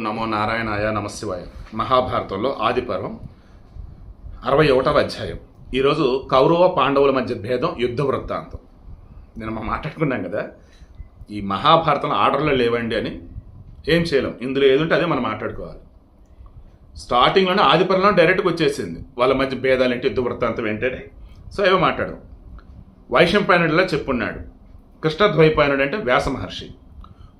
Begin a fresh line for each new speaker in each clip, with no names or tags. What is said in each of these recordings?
నమో నారాయణాయ నమశివాయ. మహాభారతంలో ఆదిపర్వం అరవై ఒకటవ అధ్యాయం. ఈరోజు కౌరవ పాండవుల మధ్య భేదం యుద్ధ వృత్తాంతం. నేను మనం మాట్లాడుకున్నాం కదా ఈ మహాభారతం ఆర్డర్లో లేవండి అని ఏం చేయలేం. ఇందులో ఏది ఉంటే అదే మనం మాట్లాడుకోవాలి. స్టార్టింగ్లోనే ఆదిపర్వంలో డైరెక్ట్గా వచ్చేసింది. వాళ్ళ మధ్య భేదాలు ఏంటి యుద్ధ వృత్తాంతం ఏంటని సో ఏవో మాట్లాడడం వైశంపాయనుడిలా చెప్పున్నాడు. కృష్ణద్వైపాయనుడు అంటే వ్యాస మహర్షి.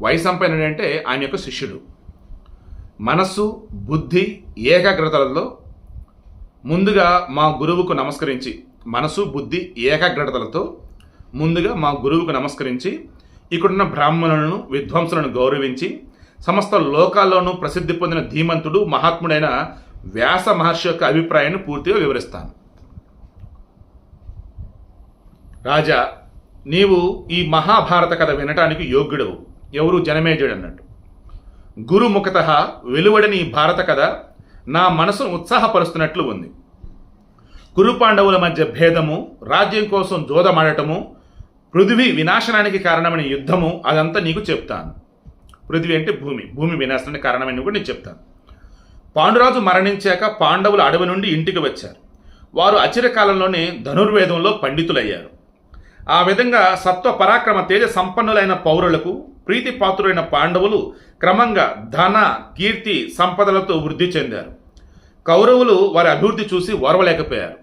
వైశంపాయనుడు అంటే ఆయన యొక్క శిష్యుడు. మనస్సు బుద్ధి ఏకాగ్రతలలో ముందుగా మా గురువుకు నమస్కరించి మనసు బుద్ధి ఏకాగ్రతలతో ముందుగా మా గురువుకు నమస్కరించి ఇక్కడున్న బ్రాహ్మణులను విద్వాంసులను గౌరవించి సమస్త లోకాల్లోనూ ప్రసిద్ధి పొందిన ధీమంతుడు మహాత్ముడైన వ్యాస మహర్షి యొక్క అభిప్రాయాన్ని పూర్తిగా వివరిస్తాను. రాజా నీవు ఈ మహాభారత కథ వినటానికి యోగ్యుడవు. ఎవరు జనమేజుడు అన్నట్టు. గురుముఖత వెలువడని భారత కథ నా మనసును ఉత్సాహపరుస్తున్నట్లు ఉంది. కురు పాండవుల మధ్య భేదము రాజ్యం కోసం జోదమాడటము పృథివీ వినాశనానికి కారణమైన యుద్ధము అదంతా నీకు చెప్తాను. పృథివీ అంటే భూమి భూమి వినాశనానికి కారణమైన కూడా నేను చెప్తాను. పాండురాజు మరణించాక పాండవులు అడవి నుండి ఇంటికి వచ్చారు. వారు అచిరకాలంలోనే ధనుర్వేదంలో పండితులయ్యారు. ఆ విధంగా సత్వ పరాక్రమ తేజ సంపన్నులైన పౌరులకు ప్రీతి పాత్రులైన పాండవులు క్రమంగా ధన కీర్తి సంపదలతో వృద్ధి చెందారు. కౌరవులు వారి అభివృద్ధి చూసి ఓర్వలేకపోయారు.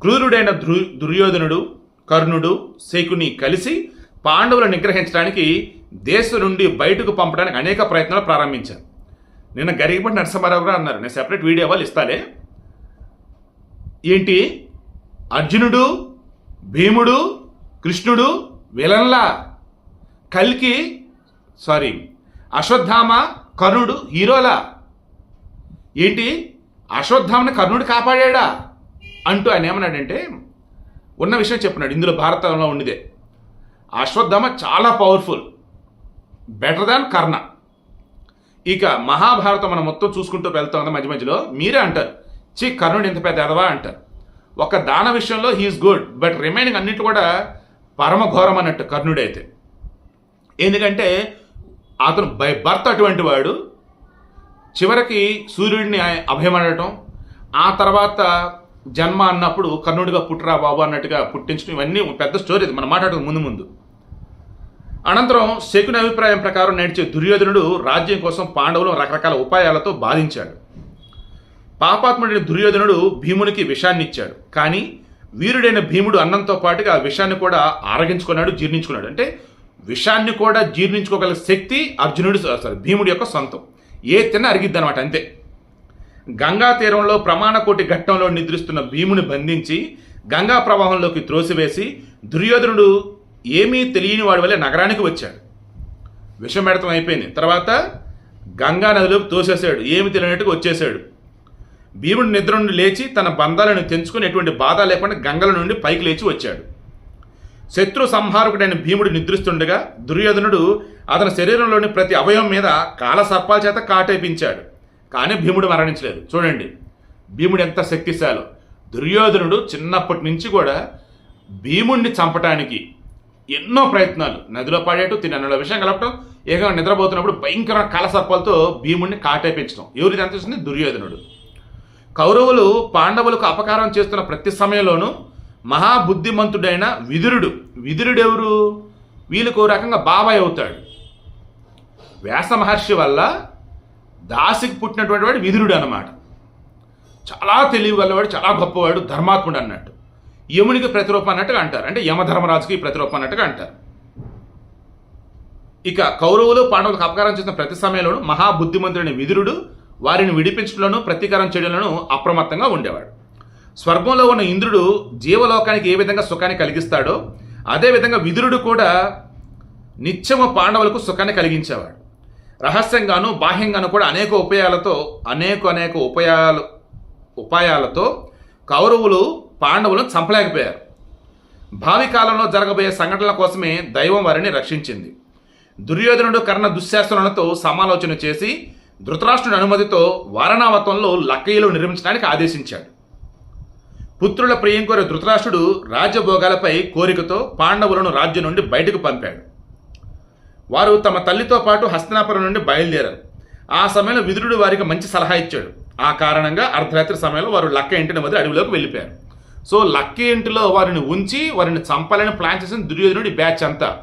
క్రూరుడైన ధృ దుర్యోధనుడు కర్ణుడు శకుని కలిసి పాండవులను నిగ్రహించడానికి దేశం నుండి బయటకు పంపడానికి అనేక ప్రయత్నాలు ప్రారంభించారు. నిన్న గరిగిపట్టి నరసింహారావు గారు అన్నారు నేను సెపరేట్ వీడియో వాళ్ళు ఇస్తాలే. ఏంటి? అర్జునుడు భీముడు కృష్ణుడు విలన్లా కల్కి సారీ అశ్వత్థామ కర్ణుడు హీరోలా? ఏంటి? అశ్వత్థామని కర్ణుడు కాపాడాడా? అంటూ ఆయన ఏమన్నాడంటే ఉన్న విషయం చెప్పినాడు ఇందులో భారతంలో ఉండిదే అశ్వత్థామ చాలా పవర్ఫుల్ బెటర్ దాన్ కర్ణ. ఇక మహాభారతం మనం మొత్తం చూసుకుంటూ వెళ్తాం కదా మధ్య మధ్యలో. మీరే అంటారు చి కర్ణుడు ఇంత పెద్ద ఎదవా అంటారు. ఒక దాన విషయంలో హీఈస్ గుడ్ బట్ రిమైనింగ్ అన్నిటి కూడా పరమ ఘోరం అన్నట్టు కర్ణుడైతే. ఎందుకంటే అతను బై భర్త అటువంటి వాడు. చివరికి సూర్యుడిని అభయమడటం ఆ తర్వాత జన్మ అన్నప్పుడు కర్ణుడిగా పుట్టరా బాబు అన్నట్టుగా పుట్టించడం ఇవన్నీ పెద్ద స్టోరీ మనం మాట్లాడదు ముందు ముందు. అనంతరం శకుని అభిప్రాయం ప్రకారం నడిచే దుర్యోధనుడు రాజ్యం కోసం పాండవులు రకరకాల ఉపాయాలతో బాధించాడు. పాపాత్ముడైన దుర్యోధనుడు భీమునికి విషాన్ని ఇచ్చాడు. కానీ వీరుడైన భీముడు అన్నంతో పాటుగా ఆ విషాన్ని కూడా ఆరగించుకున్నాడు జీర్ణించుకున్నాడు. అంటే విషాన్ని కూడా జీర్ణించుకోగల శక్తి అర్జునుడు సారీ భీముడి యొక్క సొంతం. ఏ తిన్న అరిగిద్ది అనమాట అంతే. గంగా తీరంలో ప్రమాణకోటి ఘట్టంలో నిద్రిస్తున్న భీముని బంధించి గంగా ప్రవాహంలోకి త్రోసివేసి దుర్యోధనుడు ఏమీ తెలియని వాడి వల్లే నగరానికి వచ్చాడు. విషమెడతం అయిపోయింది. తర్వాత గంగా నదిలోకి తోసేశాడు ఏమి తెలియనట్టుగా వచ్చేసాడు. భీముడు నిద్ర నుండి లేచి తన బంధాలను తెంచుకుని ఎటువంటి బాధ లేకుండా గంగల నుండి పైకి లేచి వచ్చాడు. శత్రు సంహారకుడైన భీముడు నిద్రిస్తుండగా దుర్యోధనుడు అతని శరీరంలోని ప్రతి అవయవం మీద కాల సర్పాల చేత కాటేపించాడు. కానీ భీముడు మరణించలేదు. చూడండి. భీముడు ఎంత శక్తిశాలో. దుర్యోధనుడు చిన్నప్పటి నుంచి కూడా భీముడిని చంపటానికి ఎన్నో ప్రయత్నాలు. నదిలో పాడేయటం తిన్న విషయం కలపటం ఏకంగా నిద్రపోతున్నప్పుడు భయంకర కాలసర్పాలతో భీముడిని కాటేపించడం ఎవరిది ఎంత దుర్యోధనుడు. కౌరవులు పాండవులకు అపకారం చేస్తున్న ప్రతి సమయంలోనూ మహాబుద్ధిమంతుడైన విదురుడు. విదురుడెవరు? వీళ్ళకు ఓ రకంగా బాబాయ్ అవుతాడు. వ్యాస మహర్షి వల్ల దాసికి పుట్టినటువంటి వాడు విదురుడు అనమాట చాలా తెలివి గలవాడు చాలా గొప్పవాడు ధర్మాత్ముడు అన్నట్టు. యమునికి ప్రతిరూపం అన్నట్టుగా అంటారు. అంటే యమధర్మరాజుకి ప్రతిరూపం అన్నట్టుగా అంటారు. ఇక కౌరవులు పాండవులకు అపకారం చేసిన ప్రతి సమయంలోనూ మహాబుద్ధిమంతుడైన విదురుడు వారిని విడిపించడంలోనూ ప్రతీకారం చేయడంలోనూ అప్రమత్తంగా ఉండేవాడు. స్వర్గంలో ఉన్న ఇంద్రుడు జీవలోకానికి ఏ విధంగా సుఖాన్ని కలిగిస్తాడో అదేవిధంగా విదురుడు కూడా నిత్యము పాండవులకు సుఖాన్ని కలిగించేవాడు. రహస్యంగాను బాహ్యంగాను కూడా అనేక ఉపాయాలతో అనేక అనేక ఉపాయాలు ఉపాయాలతో కౌరవులు పాండవులను చంపలేకపోయారు. భావి కాలంలో జరగబోయే సంఘటనల కోసమే దైవం వారిని రక్షించింది. దుర్యోధనుడు కర్ణ దుశ్శాసనాలతో సమాలోచన చేసి ధృతరాష్ట్రుని అనుమతితో వారణావతంలో లక్కయ్యలు నిర్మించడానికి ఆదేశించాడు. పుత్రుల ప్రియంకోర ధృతరాష్ట్రుడు రాజభోగాలపై కోరికతో పాండవులను రాజ్యం నుండి బయటకు పంపాడు. వారు తమ తల్లితో పాటు హస్తినాపురం నుండి బయలుదేరారు. ఆ సమయంలో విదురుడు వారికి మంచి సలహా ఇచ్చాడు. ఆ కారణంగా అర్ధరాత్రి సమయంలో వారు లక్క ఇంటిని వదిలి అడవిలోకి వెళ్ళిపోయారు. సో లక్క ఇంటిలో వారిని ఉంచి వారిని చంపాలని ప్లాన్ చేసిన దుర్యోధనుడి బ్యాచ్ అంతా.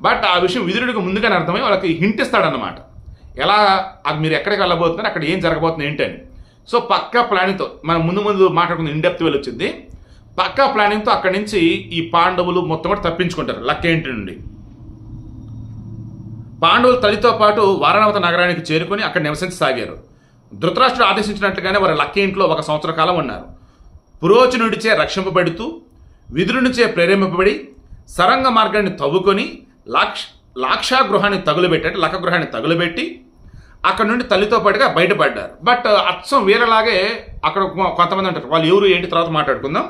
బట్ ఆ విషయం విదురుడికి ముందుగానే అర్థమై వాళ్ళకి హింట్ ఇస్తాడనమాట ఎలా అది మీరు ఎక్కడికి వెళ్ళబోతున్నారు అక్కడ ఏం జరగబోతుంది ఏంటని. సో పక్కా ప్లానింగ్తో మనం ముందు ముందు మాట్లాడుకున్న ఇన్డెప్త్ వెళ్ళొచ్చింది. పక్కా ప్లానింగ్తో అక్కడి నుంచి ఈ పాండవులు మొత్తం కూడా తప్పించుకుంటారు లక్కేంటి నుండి. పాండవులు తల్లితో పాటు వారణావతి నగరానికి చేరుకొని అక్కడ నివసించసాగారు ధృతరాష్ట్రుడు ఆదేశించినట్లుగానే వారు లక్క ఇంట్లో ఒక సంవత్సర కాలం ఉన్నారు. పురోచనుడిచే రక్షింపబడుతూ విదురునిచే ప్రేరేపింపబడి సరంగ మార్గాన్ని తవ్వుకొని లాక్ష లాక్షాగృహాన్ని తగులబెట్టి లక్క గృహాన్ని తగులబెట్టి అక్కడ నుండి తల్లితో పాటుగా బయటపడ్డారు. బట్ అచ్చం వీరలాగే అక్కడ కొంతమంది అంటారు వాళ్ళు ఎవరు ఏంటి తర్వాత మాట్లాడుకుందాం.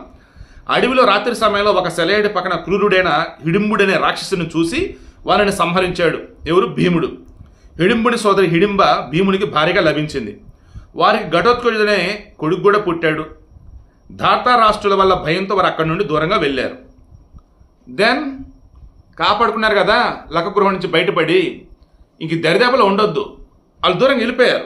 అడవిలో రాత్రి సమయంలో ఒక సెలయేటి పక్కన క్రూరుడైన హిడింబుడనే రాక్షసుని చూసి వాళ్ళని సంహరించాడు. ఎవరు? భీముడు. హిడింబుడి సోదరి హిడింబ భీమునికి భారీగా లభించింది. వారికి ఘటోత్కచుడనే కొడుకు కూడా పుట్టాడు. ధార్తా రాష్ట్రుల వల్ల భయంతో వారు అక్కడి నుండి దూరంగా వెళ్ళారు. దెన్ కాపాడుకున్నారు కదా లకగృహం నుంచి బయటపడి. ఇంక దరిదాపులో ఉండొద్దు. వాళ్ళు దూరంగా వెళ్ళిపోయారు.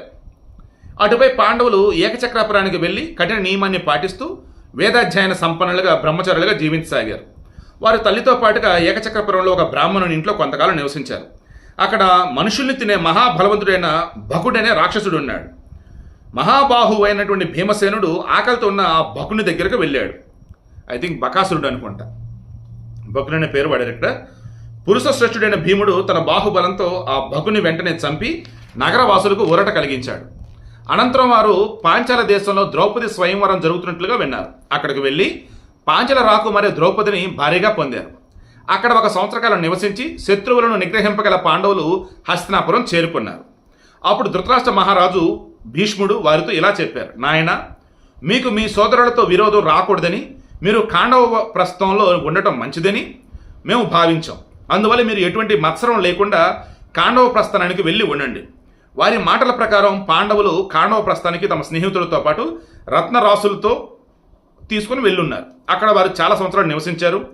అటుపై పాండవులు ఏకచక్రాపురానికి వెళ్ళి కఠిన నియమాన్ని పాటిస్తూ వేదాధ్యయన సంపన్నులుగా బ్రహ్మచారులుగా జీవించసాగారు. వారి తల్లితో పాటుగా ఏకచక్రపురంలో ఒక బ్రాహ్మణుని ఇంట్లో కొంతకాలం నివసించారు. అక్కడ మనుషుల్ని తినే మహాబలవంతుడైన భకుడనే రాక్షసుడు ఉన్నాడు మహాబాహు అయినటువంటి భీమసేనుడు ఆకలితో ఉన్న ఆ భకుని దగ్గరకు వెళ్ళాడు. ఐ థింక్ బకాసురుడు అనుకుంటా. భకుని అనే పేరు వాడారు ఇక్కడ. పురుష శ్రేష్ఠుడైన భీముడు తన బాహుబలంతో ఆ భకుని వెంటనే చంపి నగరవాసులకు ఊరట కలిగించాడు. అనంతరం వారు పాంచాల దేశంలో ద్రౌపది స్వయంవరం జరుగుతున్నట్లుగా విన్నారు. అక్కడికి వెళ్ళి పాంచల రాకుమారి ద్రౌపదిని భారీగా పొందారు. అక్కడ ఒక సంవత్సర కాలం నివసించి శత్రువులను నిగ్రహింపగల పాండవులు హస్తినాపురం చేరుకున్నారు. అప్పుడు ధృతరాష్ట్ర మహారాజు భీష్ముడు వారితో ఇలా చెప్పారు నాయన మీకు మీ సోదరులతో విరోధం రాకూడదని మీరు కాండవ ప్రస్థంలో ఉండటం మంచిదని మేము భావించాం. అందువల్ల మీరు ఎటువంటి మత్సరం లేకుండా కాండవ ప్రస్థానానికి వెళ్ళి ఉండండి. వారి మాటల ప్రకారం పాండవులు కాండవ ప్రస్థానికి తమ స్నేహితులతో పాటు రత్నరాసులతో తీసుకుని వెళ్ళున్నారు. అక్కడ వారు చాలా సంవత్సరాలు నివసించారు.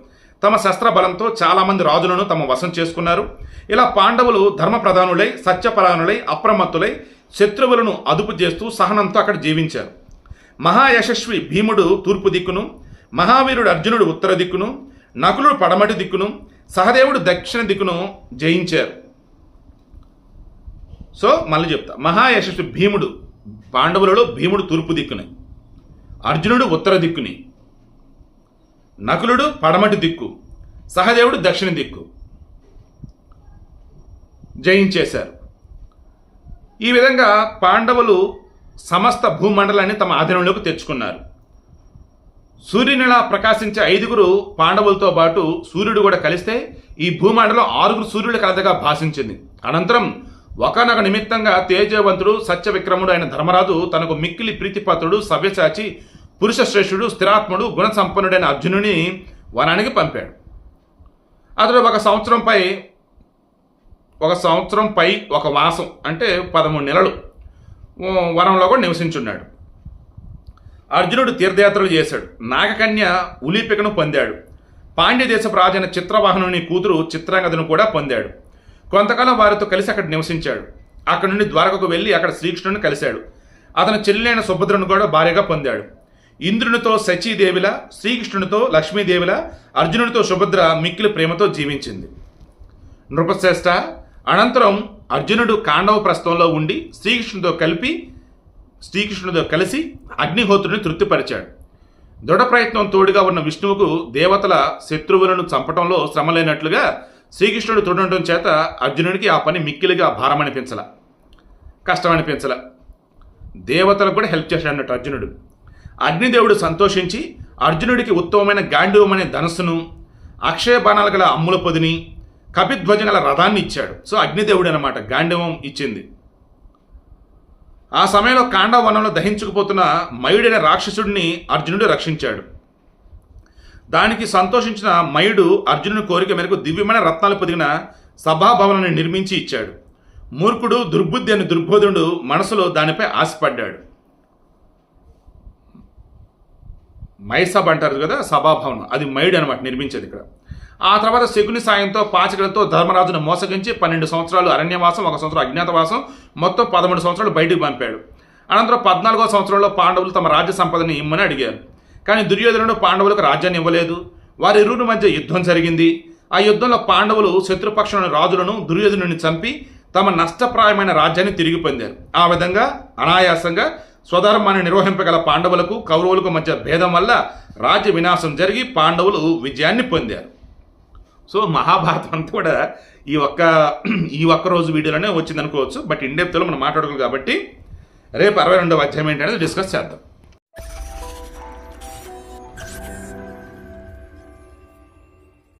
తమ శస్త్ర బలంతో చాలామంది రాజులను తమ వశం చేసుకున్నారు. ఇలా పాండవులు ధర్మ ప్రధానులై సత్యపరానులై అప్రమత్తులై శత్రువులను అదుపు చేస్తూ సహనంతో అక్కడ జీవించారు. మహాయశస్వి భీముడు తూర్పు దిక్కును మహావీరుడు అర్జునుడు ఉత్తర దిక్కును నకులుడు పడమటి దిక్కును సహదేవుడు దక్షిణ దిక్కును జయించారు. సో మళ్ళీ చెప్తా. మహాయశస్వి భీముడు పాండవులలో భీముడు తూర్పు దిక్కుని. అర్జునుడు ఉత్తర దిక్కుని. నకులుడు పడమటి దిక్కు. సహదేవుడు దక్షిణ దిక్కు. జయించేశారు. ఈ విధంగా పాండవులు సమస్త భూమండలాన్ని తమ ఆధీనంలోకి తెచ్చుకున్నారు. సూర్యునిలా ప్రకాశించే ఐదుగురు పాండవులతో పాటు సూర్యుడు కూడా కలిస్తే ఈ భూమండలం ఆరుగురు సూర్యుల కలదగా భాషించింది. అనంతరం ఒకనొక నిమిత్తంగా తేజవంతుడు సత్యవిక్రముడు అయిన ధర్మరాజు తనకు మిక్కిలి ప్రీతిపాత్రుడు సవ్యసాచి పురుష శ్రేష్ఠుడు స్థిరాత్ముడు గుణసంపన్నుడైన అర్జునుని వనానికి పంపాడు. అతడు ఒక సంవత్సరంపై ఒక సంవత్సరం పై ఒక వాసం అంటే పదమూడు నెలలు వనంలో కూడా నివసించున్నాడు. అర్జునుడు తీర్థయాత్రలు చేశాడు. నాగకన్య ఉలీపికను పొందాడు. పాండ్య దేశపు రాజైన చిత్రవాహనుని కూతురు చిత్రాంగదను కూడా పొందాడు. కొంతకాలం వారితో కలిసి అక్కడ నివసించాడు. అక్కడ నుండి ద్వారకకు వెళ్ళి అక్కడ శ్రీకృష్ణుని కలిశాడు. అతని చెల్లెలైన సుభద్రను కూడా భార్యగా పొందాడు. ఇంద్రునితో సచీదేవిల శ్రీకృష్ణునితో లక్ష్మీదేవిల అర్జునునితో సుభద్ర మిక్కిలి ప్రేమతో జీవించింది. నృపశ్రేష్ట అనంతరం అర్జునుడు కాండవ ప్రస్థంలో ఉండి శ్రీకృష్ణుడితో కలిపి శ్రీకృష్ణుడితో కలిసి అగ్నిహోత్రుని తృప్తిపరిచాడు. దృఢ ప్రయత్నం తోడుగా ఉన్న విష్ణువుకు దేవతల శత్రువులను చంపటంలో శ్రమ లేనట్లుగా శ్రీకృష్ణుడు తోడటం చేత అర్జునుడికి ఆ పని మిక్కిలిగా భారం అనిపించల కష్టం అనిపించల దేవతలకు కూడా హెల్ప్ చేశాడు అన్నట్టు అర్జునుడు. అగ్నిదేవుడు సంతోషించి అర్జునుడికి ఉత్తమమైన గాంధీవం అనే ధనస్సును అక్షయబణాల గల అమ్ముల పొదిని కపిధ్వజం గల రథాన్ని ఇచ్చాడు. సో అగ్నిదేవుడు అనమాట గాంధీవం ఇచ్చింది. ఆ సమయంలో కాండవ వనంలో దహించుకుపోతున్న మయుడైన రాక్షసుడిని అర్జునుడు రక్షించాడు. దానికి సంతోషించిన మయుడు అర్జునుని కోరిక మేరకు దివ్యమైన రత్నాలు పొదిగిన సభాభవనాన్ని నిర్మించి ఇచ్చాడు. మూర్ఖుడు దుర్బుద్ధి అని దుర్బోధుడు మనసులో దానిపై ఆశపడ్డాడు. మైసభ అంటారు కదా సభాభవనం. అది మైడు అనమాట నిర్మించేది ఇక్కడ. ఆ తర్వాత శకుని సాయంతో పాచకులతో ధర్మరాజును మోసగించి పన్నెండు సంవత్సరాలు అరణ్యవాసం ఒక సంవత్సరం అజ్ఞాతవాసం మొత్తం పదమూడు సంవత్సరాలు బయటికి పంపాడు. అనంతరం పద్నాలుగో సంవత్సరంలో పాండవులు తమ రాజ్య సంపదని ఇమ్మని అడిగారు. కానీ దుర్యోధనుడు పాండవులకు రాజ్యాన్ని ఇవ్వలేదు. వారి ఇరువురి మధ్య యుద్ధం జరిగింది. ఆ యుద్ధంలో పాండవులు శత్రుపక్షంలోని రాజులను దుర్యోధనుని చంపి తమ నష్టప్రాయమైన రాజ్యాన్ని తిరిగి పొందారు. ఆ విధంగా అనాయాసంగా స్వధర్మాన్ని నిర్వహింపగల పాండవులకు కౌరవులకు మధ్య భేదం వల్ల రాజ్య వినాశం జరిగి పాండవులు విజయాన్ని పొందారు. సో మహాభారతం అంతా కూడా ఈ ఒక్క ఈ ఒక్క రోజు వీడియోలోనే వచ్చింది అనుకోవచ్చు బట్ ఇండెప్త్లో మనం మాట్లాడుకోవాలి కాబట్టి రేపు అరవై రెండవ అధ్యాయం ఏంటనేది డిస్కస్ చేద్దాం.